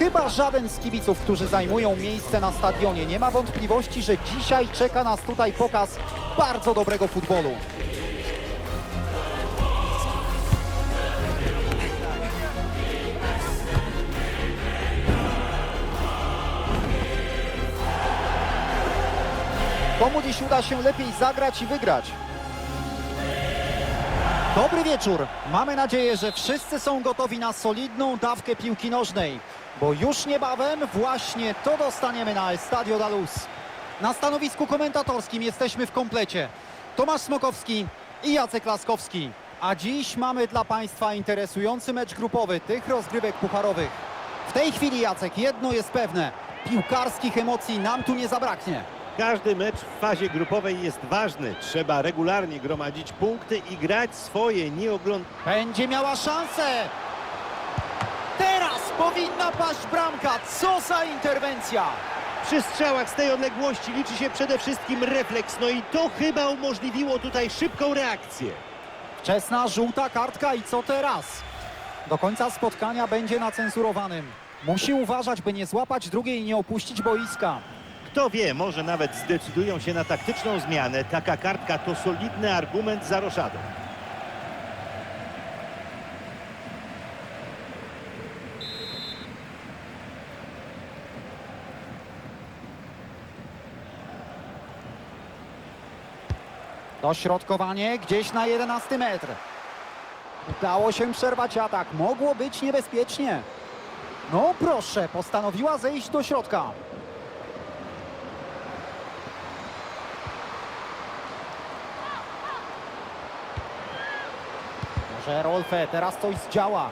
chyba żaden z kibiców, którzy zajmują miejsce na stadionie. Nie ma wątpliwości, że dzisiaj czeka nas tutaj pokaz bardzo dobrego futbolu. Komu dziś uda się lepiej zagrać i wygrać? Dobry wieczór. Mamy nadzieję, że wszyscy są gotowi na solidną dawkę piłki nożnej, bo już niebawem właśnie to dostaniemy na Estadio da Luz. Na stanowisku komentatorskim jesteśmy w komplecie. Tomasz Smokowski i Jacek Laskowski. A dziś mamy dla Państwa interesujący mecz grupowy tych rozgrywek pucharowych. W tej chwili, Jacek, jedno jest pewne. Piłkarskich emocji nam tu nie zabraknie. Każdy mecz w fazie grupowej jest ważny. Trzeba regularnie gromadzić punkty i grać swoje, nie oglądać. Będzie miała szansę. Teraz powinna paść bramka. Co za interwencja. Przy strzałach z tej odległości liczy się przede wszystkim refleks, no i to chyba umożliwiło tutaj szybką reakcję. Wczesna żółta kartka i co teraz? Do końca spotkania będzie na cenzurowanym. Musi uważać, by nie złapać drugiej i nie opuścić boiska. Kto wie, może nawet zdecydują się na taktyczną zmianę. Taka kartka to solidny argument za roszadą. Dośrodkowanie gdzieś na 11 metr. Udało się przerwać atak. Mogło być niebezpiecznie. No proszę, postanowiła zejść do środka. Może Rolfe teraz coś zdziała.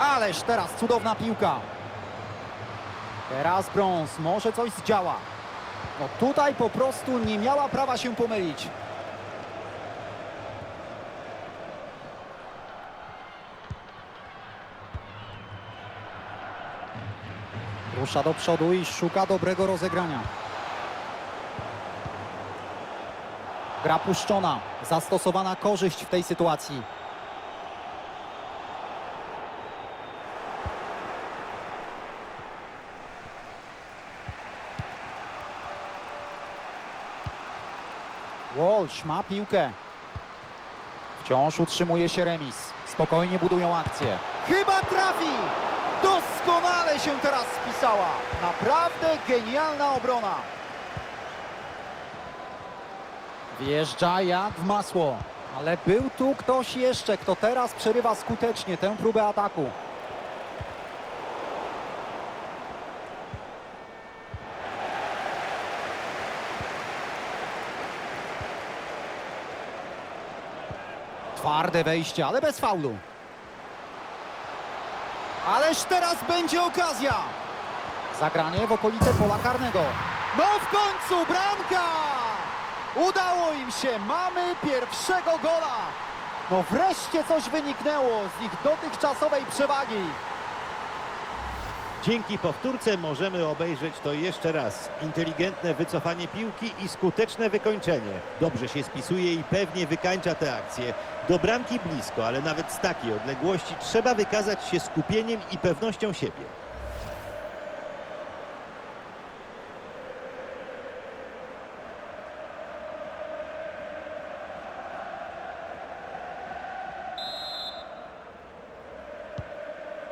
Ależ teraz cudowna piłka. Teraz brąz, może coś zdziała. No tutaj po prostu nie miała prawa się pomylić. Rusza do przodu i szuka dobrego rozegrania. Gra puszczona. Zastosowana korzyść w tej sytuacji. Walsh ma piłkę. Wciąż utrzymuje się remis. Spokojnie budują akcję. Chyba trafi! Doskonale się teraz spisała. Naprawdę genialna obrona. Wjeżdża jak w masło. Ale był tu ktoś jeszcze, kto teraz przerywa skutecznie tę próbę ataku. Twarde wejście, ale bez faulu. Ależ teraz będzie okazja. Zagranie w okolice pola karnego. No w końcu bramka! Udało im się, mamy pierwszego gola. No wreszcie coś wyniknęło z ich dotychczasowej przewagi. Dzięki powtórce możemy obejrzeć to jeszcze raz. Inteligentne wycofanie piłki i skuteczne wykończenie. Dobrze się spisuje i pewnie wykańcza tę akcję. Do bramki blisko, ale nawet z takiej odległości trzeba wykazać się skupieniem i pewnością siebie.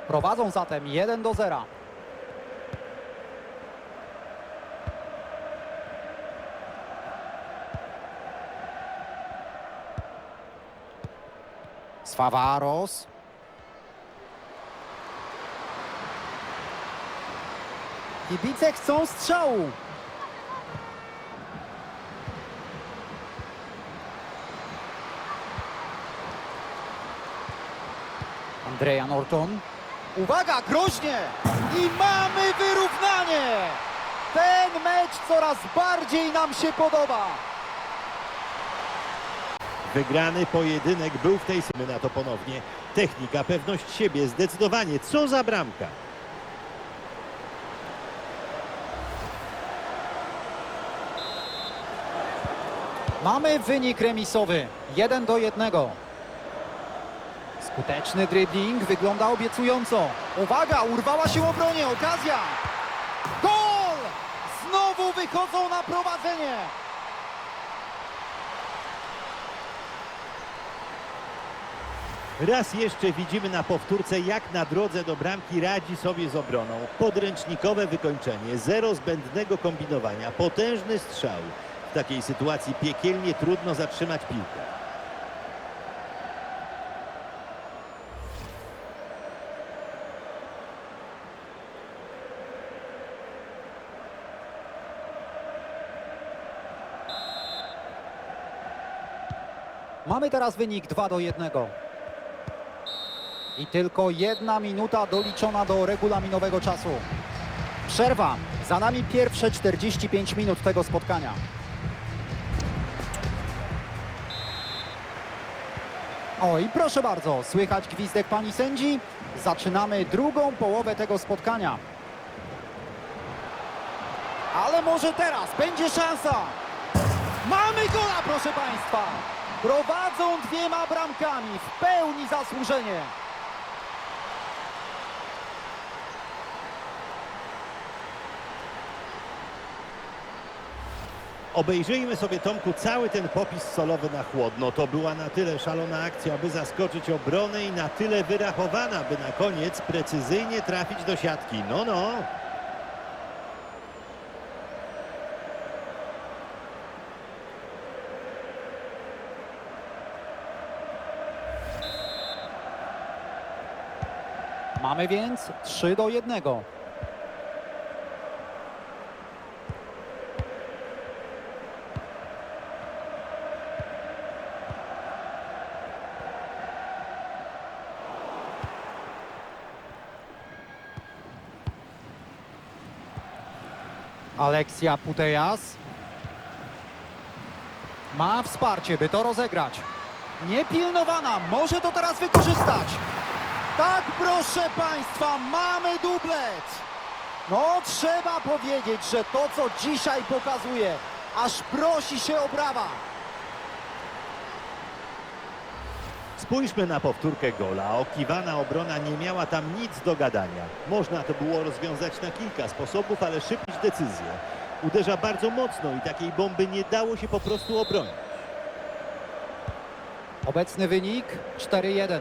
Prowadzą zatem 1 do 0. Swawaros. Kibice chcą strzału. Andrea Norton. Uwaga, groźnie! I mamy wyrównanie! Ten mecz coraz bardziej nam się podoba. Wygrany pojedynek był w tej sumy na to ponownie. Technika, pewność siebie, zdecydowanie. Co za bramka. Mamy wynik remisowy. 1 do 1. Skuteczny dribbling, wygląda obiecująco. Uwaga, urwała się obronie, okazja! Gol! Znowu wychodzą na prowadzenie! Raz jeszcze widzimy na powtórce, jak na drodze do bramki radzi sobie z obroną. Podręcznikowe wykończenie, zero zbędnego kombinowania, potężny strzał. W takiej sytuacji piekielnie trudno zatrzymać piłkę. Mamy teraz wynik 2 do 1. I tylko jedna minuta doliczona do regulaminowego czasu. Przerwa. Za nami pierwsze 45 minut tego spotkania. O i proszę bardzo, słychać gwizdek pani sędzi. Zaczynamy drugą połowę tego spotkania. Ale może teraz będzie szansa. Mamy gola, proszę Państwa! Prowadzą dwiema bramkami, w pełni zasłużenie. Obejrzyjmy sobie, Tomku, cały ten popis solowy na chłodno. To była na tyle szalona akcja, by zaskoczyć obronę i na tyle wyrachowana, by na koniec precyzyjnie trafić do siatki. No, no. Mamy więc 3 do 1. Aleksja Putejas ma wsparcie, by to rozegrać. Niepilnowana, może to teraz wykorzystać. Tak, proszę Państwa, mamy dublet. No, trzeba powiedzieć, że to, co dzisiaj pokazuje, aż prosi się o brawa. Spójrzmy na powtórkę gola. Okiwana obrona nie miała tam nic do gadania. Można to było rozwiązać na kilka sposobów, ale szybkość decyzję. Uderza bardzo mocno i takiej bomby nie dało się po prostu obronić. Obecny wynik 4-1.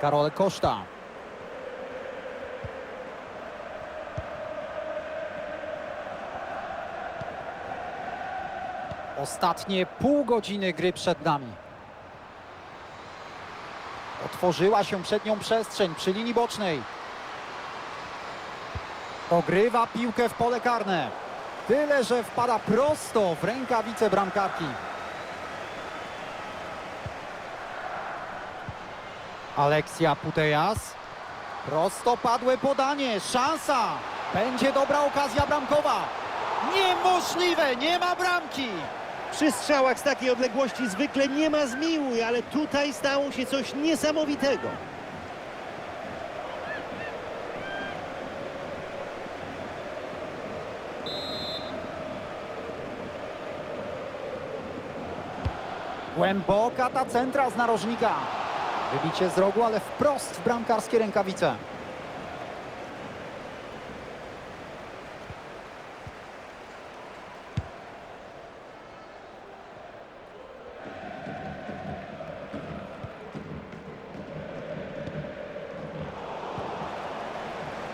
Karol Koszta. Ostatnie pół godziny gry przed nami. Otworzyła się przed nią przestrzeń przy linii bocznej. Pogrywa piłkę w pole karne. Tyle, że wpada prosto w rękawice bramkarki. Aleksja Putejas. Prostopadłe podanie. Szansa. Będzie dobra okazja bramkowa. Niemożliwe, nie ma bramki. Przy strzałach z takiej odległości zwykle nie ma zmiłuj, ale tutaj stało się coś niesamowitego. Głęboka ta centra z narożnika. Wybicie z rogu, ale wprost w bramkarskie rękawice.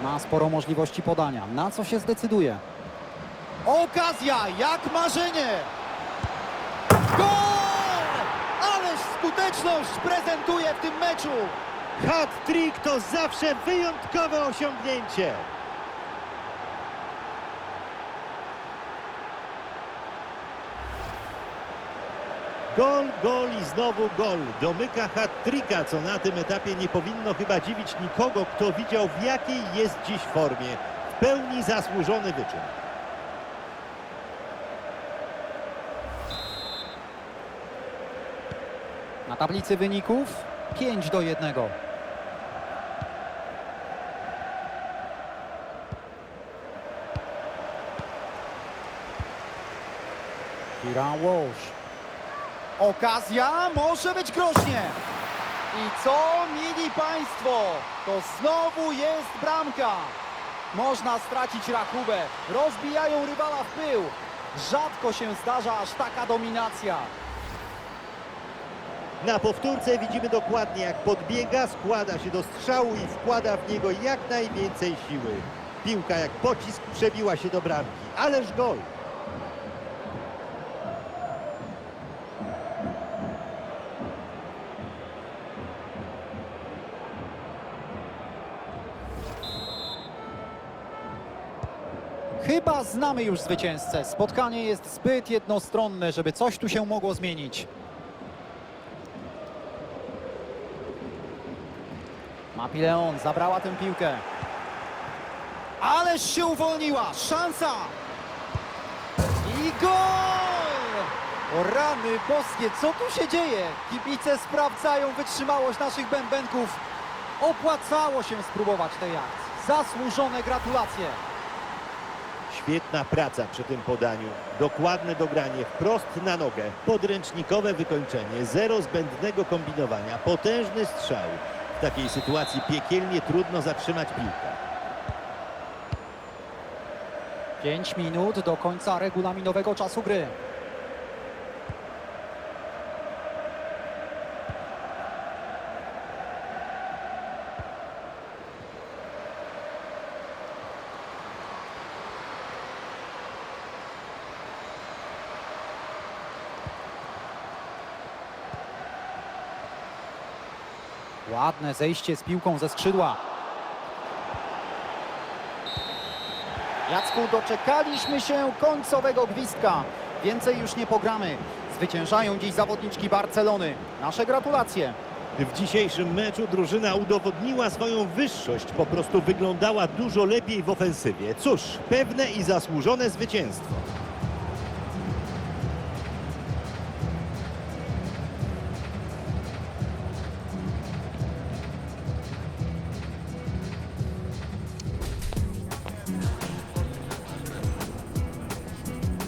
Ma sporo możliwości podania. Na co się zdecyduje? Okazja, jak marzenie! Gol! Ależ skuteczność prezentuje w tym meczu! Hat-trick to zawsze wyjątkowe osiągnięcie. Gol, gol i znowu gol. Domyka hat-tricka, co na tym etapie nie powinno chyba dziwić nikogo, kto widział w jakiej jest dziś formie. W pełni zasłużony wyczyn. Na tablicy wyników 5 do 1. Kira Walsh. Okazja może być groźnie. I co, mili Państwo? To znowu jest bramka. Można stracić rachubę. Rozbijają rywala w pył. Rzadko się zdarza aż taka dominacja. Na powtórce widzimy dokładnie jak podbiega, składa się do strzału i wkłada w niego jak najwięcej siły. Piłka jak pocisk przebiła się do bramki. Ależ gol! Chyba znamy już zwycięzcę. Spotkanie jest zbyt jednostronne, żeby coś tu się mogło zmienić. Mapi Leon zabrała tę piłkę. Ależ się uwolniła! Szansa! I gol! O rany boskie, co tu się dzieje? Kibice sprawdzają wytrzymałość naszych bębenków. Opłacało się spróbować tej akcji. Zasłużone gratulacje. Świetna praca przy tym podaniu. Dokładne dogranie wprost na nogę. Podręcznikowe wykończenie. Zero zbędnego kombinowania. Potężny strzał. W takiej sytuacji piekielnie trudno zatrzymać piłkę. 5 minut do końca regulaminowego czasu gry. Ładne zejście z piłką ze skrzydła. Jacku, doczekaliśmy się końcowego gwizdka. Więcej już nie pogramy. Zwyciężają dziś zawodniczki Barcelony. Nasze gratulacje. W dzisiejszym meczu drużyna udowodniła swoją wyższość. Po prostu wyglądała dużo lepiej w ofensywie. Cóż, pewne i zasłużone zwycięstwo.